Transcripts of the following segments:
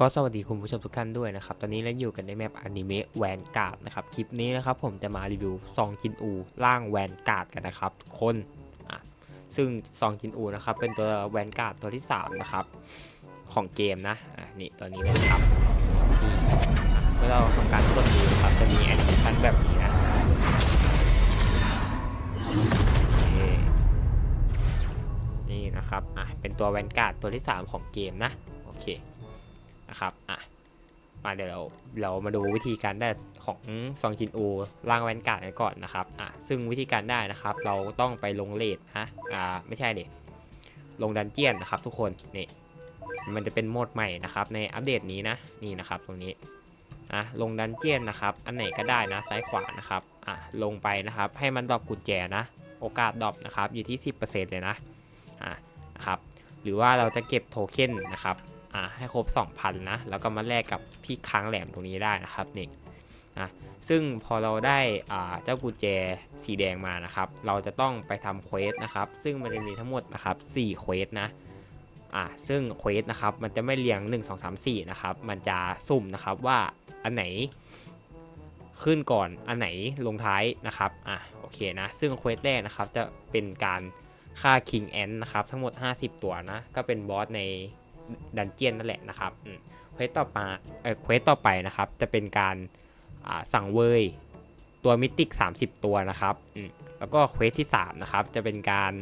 ก็สวัสดีคุณผู้ชมทุกท่านด้วยนะครับ ตอนนี้เราอยู่กันในแมปอนิเมะแวนการ์ดนะครับ คลิปนี้นะครับผมจะมารีวิวซองจินอูร่างแวนการ์ดกันนะครับทุกคนอะซึ่งซองจินอูนะครับเป็นตัวแวนการ์ดตัวที่ 3 นะครับ ของเกมนะอะนี่ตัวนี้เลยครับนี่เมื่อเราทำการกดดูนะครับจะมีแอนิเมชันแบบนี้นะนี่นะครับอะเป็นตัวแวนการ์ดตัวที่ 3 ของเกมนะ นะครับอะมาเดี๋ยวเราเรามาดูวิธีการได้ของซองจินอูร่างแวนการ์ดกันก่อนนะครับอะซึ่งวิธีการได้นะครับ เราต้องไปลงเลทนะอ่าไม่ใช่ดิลงดันเจียนนะครับทุกคนนี่มันจะเป็นโหมดใหม่นะครับในอัปเดตนี้นะนี่นะครับตรงนี้อะลงดันเจียนนะครับ อันไหนก็ได้นะซ้ายขวานะครับอะลงไปนะครับให้มันดรอปกุญแจนะ โอกาสดรอปนะครับอยู่ที่ 10%เลยนะอะนะครับหรือว่าเราจะเก็บโทเค็นนะครับ อ่าให้ครบ 2,000 นะ แล้วก็มาแลกกับพี่ค้างแหลมตรงนี้ได้นะครับนี่นะซึ่งพอเราได้อ่าเจ้ากุญแจสีแดงมานะครับ เราจะต้องไปทำเควสนะครับ ซึ่งมันจะมีทั้งหมดนะครับ4เควสนะอ่าซึ่งเควสนะครับมันจะไม่เรียง 1 2 3 4 นะครับ มันจะสุ่มนะครับว่าอันไหนขึ้นก่อนอันไหนลงท้ายนะครับอะโอเคนะ ซึ่งเควสแรกนะครับจะเป็นการฆ่า King Ant นะครับทั้งหมด 50 ตัวนะ ก็เป็นบอสใน ดันเจียนนั่นแหละนะครับเควสต่อมาเควสต่อไปนะครับ จะเป็นการสั่งเวยตัวมิติก 30 ตัวนะครับแล้วก็เควสที่3นะครับจะเป็นการ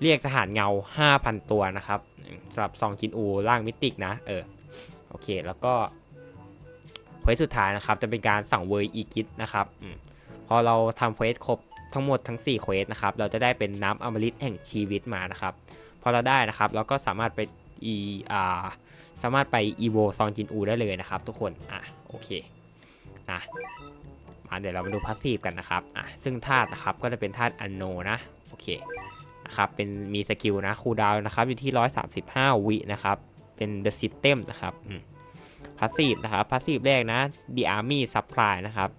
เรียกทหารเงา 5,000 ตัวนะครับสำหรับซองจินอูร่างมิติกนะเออโอเคแล้วก็เควสสุดท้ายนะครับจะเป็นการสั่งเวยอีกิทนะครับอพอเราทำเควสครบทั้งหมดทั้ง4เควสนะครับเราจะได้เป็นน้ำอมฤตแห่งชีวิตมานะครับ พอเราได้นะครับเราก็สามารถไปอีอ่าสามารถไปอีโวซองจินอูได้เลยนะครับ ทุกคนอะโอเคนะมาเดี๋ยวเรามาดูพาสซีฟกันนะครับอะซึ่งธาตุนะครับก็จะเป็นธาตุอันโนนะโอเคนะครับเป็นมีสกิลนะคูดาวนะครับอยู่ที่ 135 วินะครับเป็น The System นะครับพาสซีฟนะครับพาสซีฟแรกนะ The Army Supply นะครับ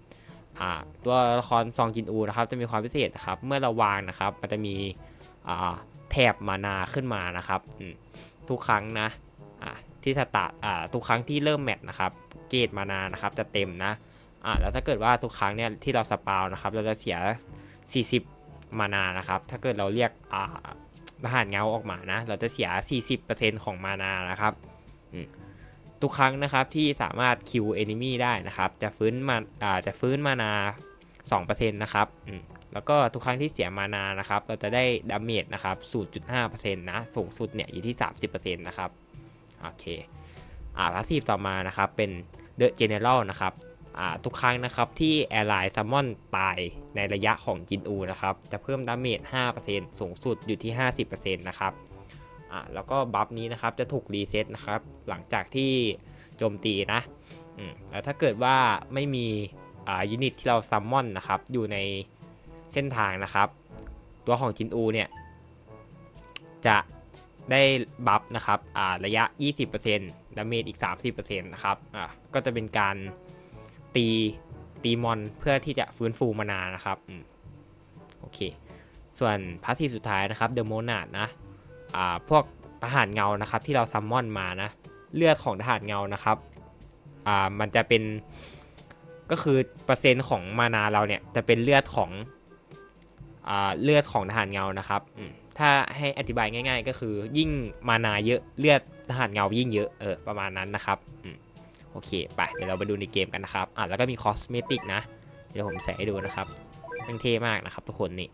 อ่าตัวละครซองจินอูนะครับจะมีความพิเศษนะครับเมื่อเราวางนะครับมันจะมีอ่า แถบมานาขึ้นมานะครับทุกครั้งนะที่สตาร์ททุกครั้งที่เริ่มแมตช์นะครับ เกตมานานะครับจะเต็มนะอ่าแล้วถ้าเกิดว่าทุกครั้งเนี่ยที่เราสปาวนะครับ เราจะเสีย 40 มานานะครับ ถ้าเกิดเราเรียกอ่าทหารเงาออกมานะ เราจะเสีย 40%ของมานานะครับทุกครั้งนะครับที่สามารถคิวเอนิมี่ได้นะครับ จะฟื้นมาอ่าจะฟื้นมานา 2%นะครับแล้วก็ทุกครั้งที่เสียมานานะครับ เราจะได้ดาเมจนะครับ 0.5%นะสูงสุดเนี่ยอยู่ที่ 30%นะครับ โอเค อ่าพาสซีฟต่อมานะครับ เป็น The General นะครับ อ่า ทุกครั้งนะครับที่แอร์ไลน์ซัมมอนตายในระยะของจินอูนะครับ จะเพิ่มดาเมจ 5%สูงสุดอยู่ที่ 50%นะครับ อ่า แล้วก็บัฟนี้นะครับจะถูกรีเซ็ตนะครับ หลังจากที่โจมตีนะ อืม แล้วถ้าเกิดว่าไม่มี ยูนิตที่เราซัมมอนนะครับอยู่ในเส้นทางนะครับ ตัวของจินอูเนี่ยจะได้บัฟนะครับอ่าระยะ 20%ดาเมจอีก 30%นะครับอ่าก็จะเป็นการตีตีมอนเพื่อที่จะฟื้นฟูมานานะครับอโอเค ส่วนพาสซีฟสุดท้ายนะครับเดอะโมนาดนะอ่าพวกทหารเงานะครับที่เราซัมมอนมานะเลือดของทหารเงานะครับอ่ามันจะเป็น ก็คือเปอร์เซ็นต์ของมานาเราเนี่ยจะเป็นเลือดของเลือดของทหารเงานะครับถ้าให้อธิบายง่าย ๆ ก็คือยิ่งมานาเยอะเลือดทหารเงายิ่งเยอะเออประมาณนั้นนะครับโอเคไปเดี๋ยวเราไปดูในเกมกันนะครับอะแล้วก็มีคอสเมติกนะเดี๋ยวผมใส่ให้ดูนะครับมันเท่มากนะครับทุกคนนี่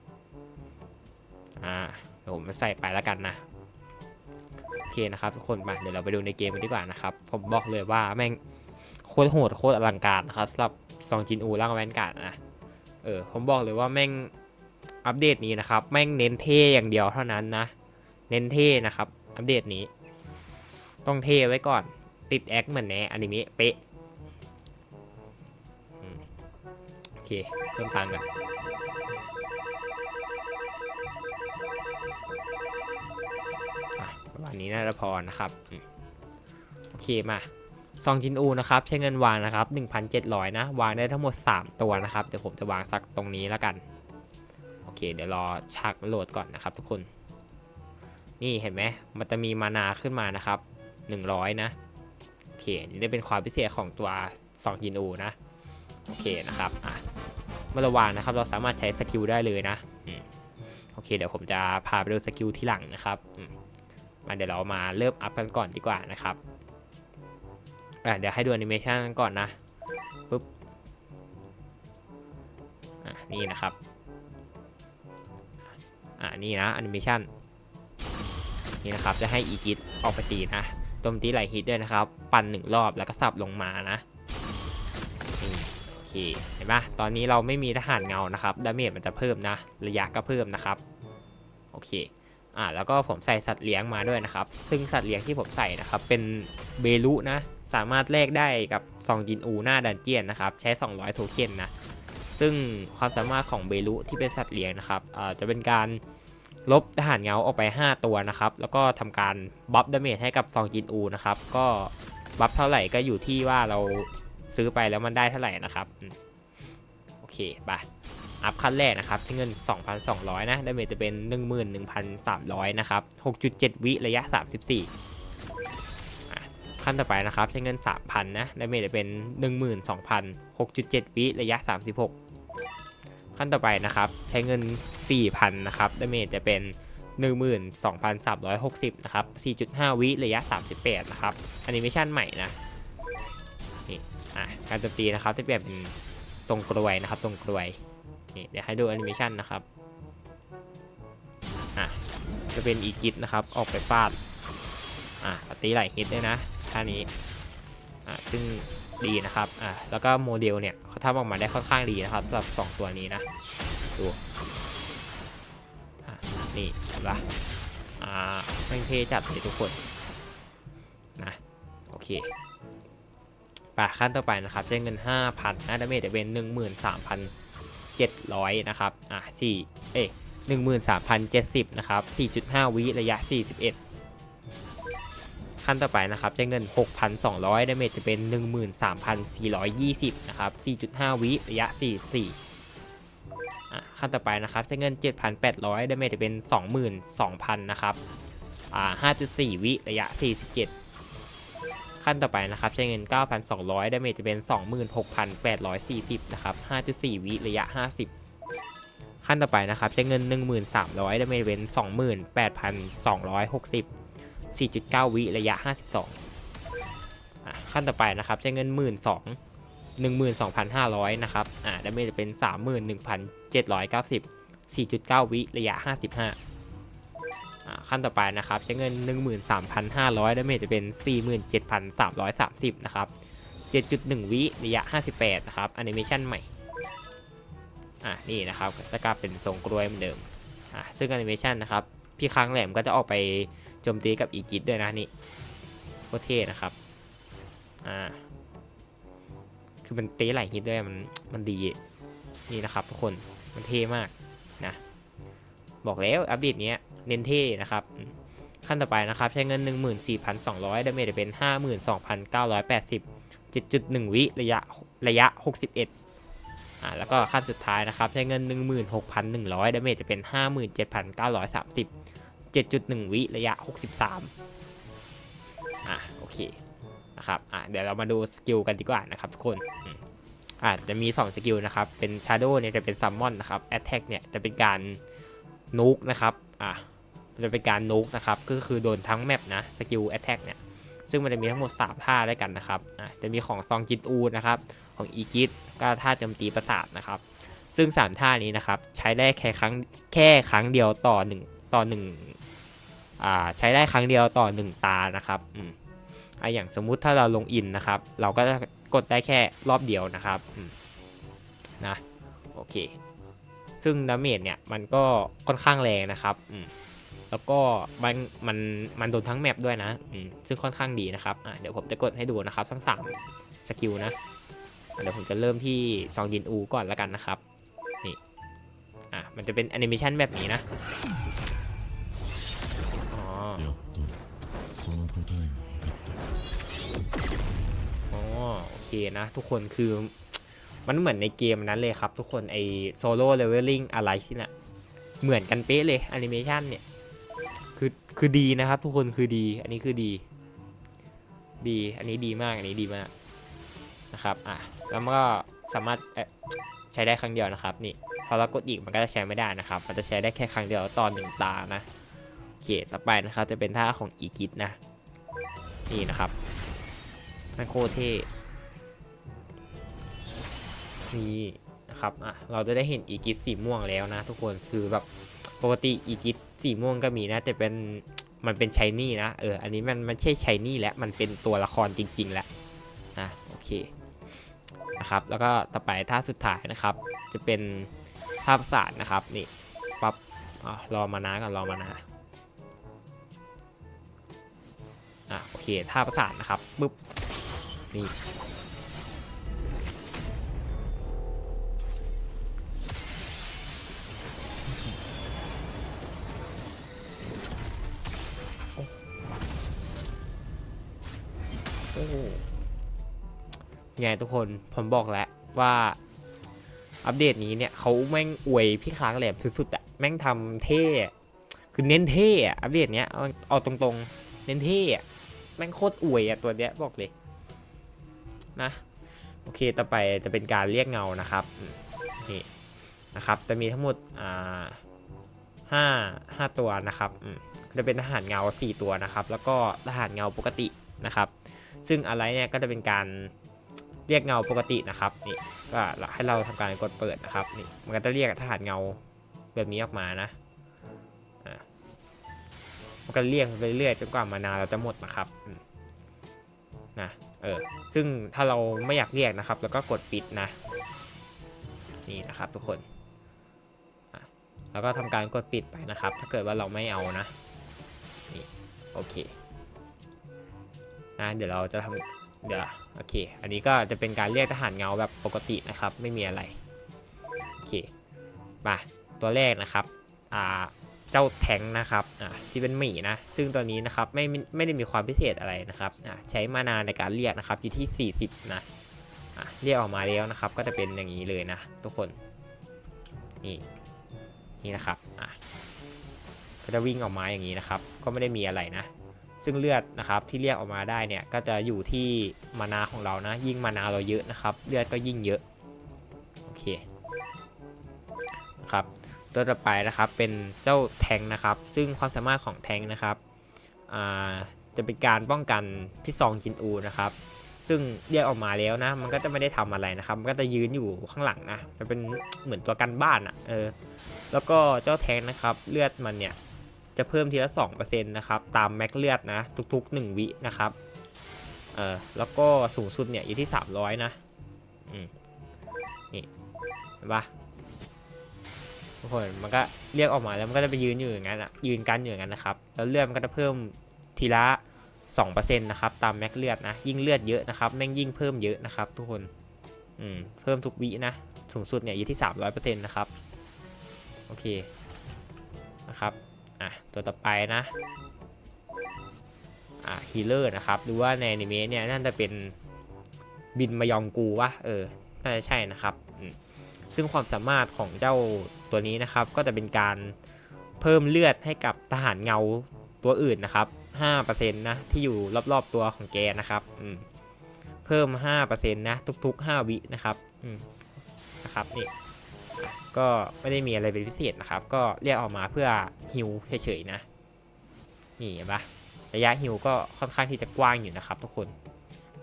อ่าเดี๋ยวผมใส่ไปแล้วกันนะโอเคนะครับทุกคนมาเดี๋ยวเราไปดูในเกมกันดีกว่านะครับผมบอกเลยว่าแม่ง โคตรโหดโคตรอลังการนะครับสำหรับซองจินอูร่างแวนการ์ดนะเออผมบอกเลยว่าแม่งอัปเดตนี้นะครับแม่งเน้นเท่อย่างเดียวเท่านั้นนะ เน้นเท่นะครับ อัปเดตนี้ ต้องเท่ไว้ก่อนติดแอคเหมือนในอนิเมะเป๊ะโอเคเพิ่มตังกันประมาณนี้น่าจะพอนะครับโอเคมา ซองจินอูนะครับใช้เงินวางนะครับ 1,700 นะ วางได้ทั้งหมด 3 ตัวนะครับ เดี๋ยวผมจะวางสักตรงนี้แล้วกัน โอเค เดี๋ยวรอชักโหลดก่อนนะครับทุกคน นี่เห็นไหมมันจะมีมานาขึ้นมานะครับ 100 นะเคอันนี่ได้เป็นความพิเศษของตัวซองจินอูนะโอเคนะครับอะเมื่อระวางนะครับ เราสามารถใช้สกิลได้เลยนะอโอเค เดี๋ยวผมจะพาไปดูสกิลที่หลังนะครับมาเดี๋ยวเรามาเริ่มอัพกันก่อนดีกว่านะครับ อะเดี๋ยวให้ดูแอนิเมชันก่อนนะปุ๊บอะนี่นะครับอะนี่นะแอนิเมชันนี่นะครับจะให้อีกิทออกไปตีนะโจมตีไหลฮิตด้วยนะครับ ปั่นหนึ่งรอบแล้วก็สับลงมานะโอเคเห็นปะตอนนี้เราไม่มีทหารเงานะครับดาเมจมันจะเพิ่มนะ ระยะก็เพิ่มนะครับ โอเค อ่าแล้วก็ผมใส่สัตว์เลี้ยงมาด้วยนะครับ ซึ่งสัตว์เลี้ยงที่ผมใส่นะครับเป็นเบลุนะ สามารถแลกได้กับซองจินอูหน้าดันเจียนนะครับ ใช้ 200 โทเค็นนะ ซึ่งความสามารถของเบลุที่เป็นสัตว์เลี้ยงนะครับอ่าจะเป็นการลบทหารเงาออกไป 5 ตัวนะครับ แล้วก็ทำการบัฟดาเมจให้กับซองจินอูนะครับ ก็บัฟเท่าไหร่ก็อยู่ที่ว่าเราซื้อไปแล้วมันได้เท่าไหร่นะครับ โอเคไป อัพขั้นแรกนะครับที่เงิน 2,200 นะดาเมจจะเป็น 11,300 นะครับ 6.7 วิระยะ 34 ขั้นต่อไปนะครับใช้เงิน 3,000 นะดาเมจจะเป็น 12,000 6.7 วิระยะ 36 ขั้นต่อไปนะครับใช้เงิน 4,000 นะครับดาเมจจะเป็น 12,360 นะครับ 4.5 วิระยะ 38 นะครับแอนิเมชันใหม่นะนี่อะการโจมตีนะครับจะเปลี่ยนเป็นทรงกลวยนะครับทรงกลวย นี่เดี๋ยวให้ดูแอนิเมชันนะครับอะจะเป็นอีกิทนะครับออกไปฟาดอะตีไหลฮิตด้วยนะท่านี้อะซึ่งดีนะครับอะแล้วก็โมเดลเนี่ยเขาทำออกมาได้ค่อนข้างดีนะครับสำหรับ 2 ตัวนี้นะดูอะนี่เห็นปะอ่าแม่งเท่จัดเลยทุกคนนะโอเคไปขั้นต่อไปนะครับใช้เงิน5,000นะดาเมจจะเป็น 700 นะครับ อะ4เอ้ย13,070 นะครับ 4.5 วิระยะ 41 ขั้นต่อไปนะครับใช้เงิน 6,200 ดาเมจจะเป็น 13,420 นะครับ 4.5 วิระยะ 44 อะขั้นต่อไปนะครับใช้เงิน 7,800 ดาเมจจะเป็น 22,000 นะครับ อ่า 5.4 วิระยะ 47 ขั้นต่อไปนะครับใช้เงิน 9,200 ดาเมจจะเป็น 26,840 นะครับ 5.4 วิระยะ 50 ขั้นต่อไปนะครับใช้เงิน 1,300 ดาเมจเป็น 28,260 4.9 วิระยะ 52 ขั้นต่อไปนะครับใช้เงิน 12,12,500 นะครับ อ่าดาเมจจะเป็น 31,790 4.9 วิระยะ 55 ขั้นต่อไปนะครับใช้เงิน 13,500ดาเมจจะเป็น 47,330 นะครับ 7.1 วิระยะ 58 นะครับแอนิเมชันใหม่ อ่านี่นะครับจะกลับเป็นทรงกล้วยเหมือนเดิม อ่าซึ่งแอนิเมชันนะครับ พี่ค้างแหลมก็จะออกไปโจมตีกับอีกิทด้วยนะนี่โคตรเท่นะครับ อ่า คือมันเตะไหลฮิตด้วยมันมันดี นี่นะครับทุกคน มันเท่มากนะ บอกแล้วอัปเดตเนี้ย เน้นเท่นะครับขั้นต่อไปนะครับใช้เงิน 14,200ดาเมจจะเป็น 52,980 7.1 วิระยะระยะ 61อ่าแล้วก็ขั้นสุดท้ายนะครับใช้เงิน 16,100ดาเมจจะเป็น 57,930 7.1 วิระยะ 63อะโอเคนะครับอะเดี๋ยวเรามาดูสกิลกันดีกว่านะครับทุกคนอืมอะจะมี 2 สกิลนะครับ เป็น Shadow เนี่ยจะเป็น Summon นะครับ Attack เนี่ยจะเป็นการนุกนะครับ อะ จะเป็นการนุกนะครับ ก็คือโดนทั้งแมปนะสกิล Attack เนี่ยซึ่งมันจะมีทั้งหมด 3 ท่าด้วยกันนะครับอะจะมีของซองจินอูนะครับของอีกิทก็ท่าโจมตีประสาทนะครับ ซึ่ง 3 ท่านี้นะครับใช้ได้แค่ครั้งแค่ครั้งเดียวต่อ1ต่อ1อ่าใช้ได้ครั้งเดียวต่อ 1 ตานะครับอืมอะอย่างสมมุติถ้าเราลงอินนะครับ เราก็จะกดได้แค่รอบเดียวนะครับนะโอเค ซึ่งดาเมจเนี่ยมันก็ค่อนข้างแรงนะครับอืม แล้วก็มันมันมันโดนทั้งแมปด้วยนะซึ่งค่อนข้างดีนะครับเดี๋ยวผมจะกดให้ดูนะครับทั้งสามสกิลนะเดี๋ยวผมจะเริ่มที่ซองยินอูก่อนละกันนะครับนี่อะมันจะเป็นแอนิเมชันแบบนี้นะอ๋อโอเคนะ ทุกคนคือมันเหมือนในเกมนั้นเลยครับ ทุกคนไอโซโล่เลเวลลิ่งอะไรที่นะ่ะเหมือนกันเป๊ะเลยแอนิเมชันเนี่ย คือคือดีนะครับ ทุกคนคือดี อันนี้คือดี ดีอันนี้ดีมากอันนี้ดีมากนะครับอะแล้วมันก็สามารถใช้ได้ครั้งเดียวนะครับนี่พอเรากดอีกมันก็จะใช้ไม่ได้นะครับ มันจะใช้ได้แค่ครั้งเดียวตอนหนึ่งตานะโอเคต่อไปนะครับจะเป็นท่าของอีกิทนะนี่นะครับมันโคตรเท่นี่นะครับอะเราจะได้เห็นอีกิทสีม่วงแล้วนะ ทุกคนคือแบบ ปกติอีกิทสีม่วงก็มีนะ แต่เป็นมันเป็นชายนี่นะ เออ อันนี้มันมันใช่ชายนี่แล้วมันเป็นตัวละครจริง ๆ แล้วนะโอเคนะครับ แล้วก็ต่อไปท่าสุดท้ายนะครับ จะเป็นท่าประสานนะครับ นี่ปั๊บอะรอมานาก่อนรอมานาอะโอเคท่าประสานนะครับปึ๊บนี่ ไงทุกคนผมบอกแล้วว่าอัปเดตนี้เนี่ยเขาแม่งอวยพี่ค้างแหลมสุดๆอะแม่งทำเท่คือเน้นเท่อะอัปเดตเนี้ยเอาตรงๆ เน้นเท่อะแม่งโคตรอวยอะตัวเนี้ยบอกเลยนะโอเคต่อไปจะเป็นการเรียกเงานะครับนี่นะครับจะมีทั้งหมดอ่าห้าห้าตัวนะครับจะเป็นทหารเงาสี่ตัวนะครับ แล้วก็ทหารเงาปกตินะครับ ซึ่งอะไรเนี่ยก็จะเป็นการ เรียกเงาปกตินะครับนี่ก็ให้เราทำการกดเปิดนะครับนี่มันก็จะเรียกทหารเงาแบบนี้ออกมานะอ่ามันก็เรียกไปเรื่อยจนกว่ามานาเราจะหมดนะครับนะเออซึ่งถ้าเราไม่อยากเรียกนะครับ แล้วก็กดปิดนะ นี่นะครับทุกคนแล้วก็ทำการกดปิดไปนะครับ ถ้าเกิดว่าเราไม่เอานะนี่โอเคนะเดี๋ยวเราจะทำ เดี๋ยวโอเค อันนี้ก็จะเป็นการเรียกทหารเงาแบบปกตินะครับ ไม่มีอะไร โอเค มา ตัวแรกนะครับ อ่า เจ้าแทงนะครับ อ่าที่เป็นหมีนะ ซึ่งตัวนี้นะครับไม่ไม่ได้มีความพิเศษอะไรนะครับ อ่าใช้มานานในการเรียกนะครับ อยู่ที่ 40 นะ อ่าเรียกออกมาแล้วนะครับ ก็จะเป็นอย่างนี้เลยนะ ทุกคน นี่ นี่นะครับ อ่าก็จะวิ่งออกมาอย่างนี้นะครับ ก็ไม่ได้มีอะไรนะ ซึ่งเลือดนะครับที่เรียกออกมาได้เนี่ยก็จะอยู่ที่มานาของเรานะ ยิ่งมานาเราเยอะนะครับ เลือดก็ยิ่งเยอะโอเคนะครับตัวต่อไปนะครับเป็นเจ้าแทงนะครับ ซึ่งความสามารถของแทงนะครับจะเป็นการป้องกันพี่ซองจินอูนะครับ ซึ่งเรียกออกมาแล้วนะ มันก็จะไม่ได้ทำอะไรนะครับ มันก็จะยืนอยู่ข้างหลังนะมันเป็นเหมือนตัวกันบ้านอะ่ะเออแล้วก็เจ้าแทงนะครับเลือดมันเนี่ย จะเพิ่มทีละ2%นะครับตามแม็กเลือดนะทุกๆ 1 วินะครับเออแล้วก็สูงสุดเนี่ยอยู่ที่ 300 นะอืมนี่เห็นปะทุกคนมันก็เรียกออกมาแล้วมันก็จะไปยืนอยู่อย่างนั้นอะยืนกันอยู่อย่างนั้นนะครับแล้วเลือดมันก็จะเพิ่มทีละ2%นะครับตามแม็กเลือดนะยิ่งเลือดเยอะนะครับแม่งยิ่งเพิ่มเยอะนะครับ ทุกคนอืมเพิ่มทุกวินะสูงสุดเนี่ยอยู่ที่ 300%นะครับโอเคนะครับ อะตัวต่อไปนะอะฮีเลอร์นะครับหรือว่าในอนิเมะเนี่ยน่าจะเป็นบินมายองกูวะเออน่าจะใช่นะครับ ซึ่งความสามารถของเจ้าตัวนี้นะครับ ก็จะเป็นการเพิ่มเลือดให้กับทหารเงาตัวอื่นนะครับ5%นะที่อยู่รอบๆตัวของแกนะครับอืมเพิ่ม5%นะทุกๆ 5 วินะครับนะครับนี่ ก็ไม่ได้มีอะไรเป็นพิเศษนะครับ ก็เรียกออกมาเพื่อฮิวเฉยๆนะ นี่เห็นปะระยะฮิวก็ค่อนข้างที่จะกว้างอยู่นะครับ ทุกคน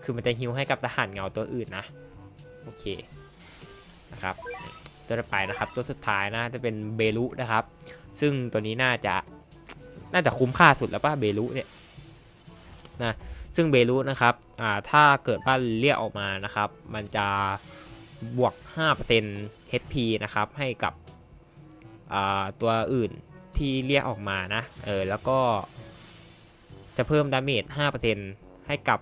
คือมันจะฮิวให้กับทหารเงาตัวอื่นนะ โอเค นะครับ ตัวต่อไปนะครับ ตัวสุดท้ายนะจะเป็นเบลุนะครับ ซึ่งตัวนี้น่าจะ น่าจะคุ้มค่าสุดแล้วป่ะเบลุเนี่ยนะ ซึ่งเบลุนะครับ อ่า ถ้าเกิดว่าเรียกออกมานะครับ มันจะบวก 5% HP นะครับ ให้กับตัวอื่นที่เรียกออกมานะ เออ แล้วก็จะเพิ่มดาเมจ 5%ให้กับ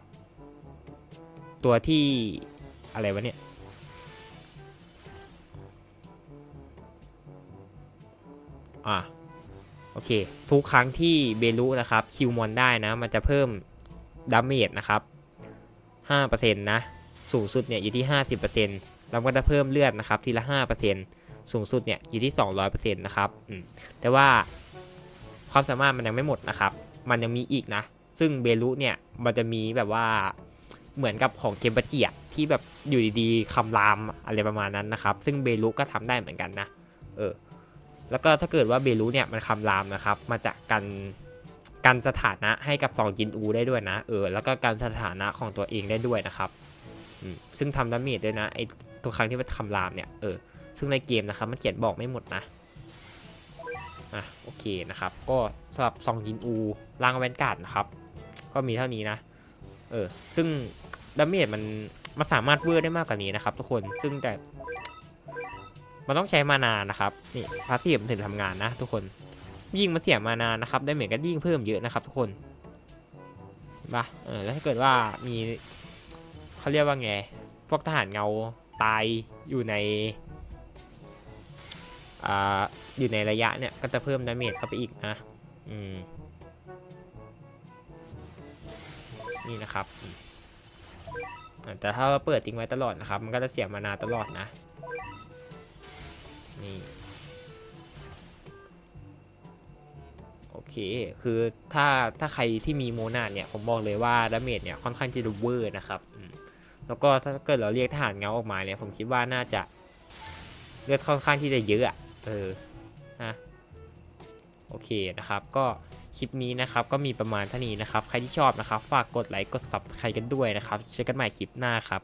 ตัวที่อะไรวะเนี่ย อะ โอเค ทุกครั้งที่เบลูนะครับ คิวมอนได้นะ มันจะเพิ่มดาเมจนะครับ 5%นะ สูงสุดเนี่ยอยู่ที่ 50% แล้วก็จะเพิ่มเลือดนะครับทีละ 5%สูงสุดเนี่ยอยู่ที่ 200%นะครับแต่ว่าความสามารถมันยังไม่หมดนะครับ มันยังมีอีกนะ ซึ่งเบลุเนี่ยมันจะมีแบบว่าเหมือนกับของเกมบัจิอะที่แบบอยู่ดีๆคำรามอะไรประมาณนั้นนะครับ ซึ่งเบลุก็ทำได้เหมือนกันนะเออแล้วก็ถ้าเกิดว่าเบลุเนี่ยมันคำรามนะครับมาจากกันกันสถานะให้กับซองจินอูได้ด้วยนะเออแล้วก็การสถานะของตัวเองได้ด้วยนะครับซึ่งทำดาเมจด้วยนะไอ ตัวครั้งที่มันคำรามเนี่ย เออ ซึ่งในเกมนะครับ มันเขียนบอกไม่หมดนะ อะ โอเคนะครับ ก็สำหรับซองจินอูร่างแวนการ์ดนะครับ ก็มีเท่านี้นะ เออ ซึ่งดาเมจมันมันสามารถเวอร์ได้มากกว่านี้นะครับ ทุกคน ซึ่งแต่ มันต้องใช้มานานนะครับ นี่พาสซีฟมันถึงทำงานนะ ทุกคน ยิ่งมาเสียมานานนะครับ ได้เหมือนก็ยิ่งเพิ่มเยอะนะครับ ทุกคนเห็นปะเออ แล้วถ้าเกิดว่ามีเขาเรียกว่าไง พวกทหารเงา ตายอยู่ในออยู่ในระยะเนี่ย ก็จะเพิ่มดาเมจเข้าไปอีกนะ อืม นี่นะครับแต่ถ้าเราเปิดทิ้งไว้ตลอดนะครับ มันก็จะเสียมานาตลอดนะ นี่ โอเค คือถ้าถ้าใครที่มีโมนาเนี่ย ผมบอกเลยว่าดาเมจเนี่ย ค่อนข้างจะดูเวอร์นะครับอื แล้วก็ถ้าเกิดเราเรียกทหารเงาออกมาเนี่ยผมคิดว่าน่าจะเลือดค่อนข้างที่จะเยอะเออนะโอเคนะครับ ก็คลิปนี้นะครับก็มีประมาณเท่านี้นะครับ ใครที่ชอบนะครับ ฝากกดไลค์กด subscribe กันด้วยนะครับเจอกันใหม่คลิปหน้าครับ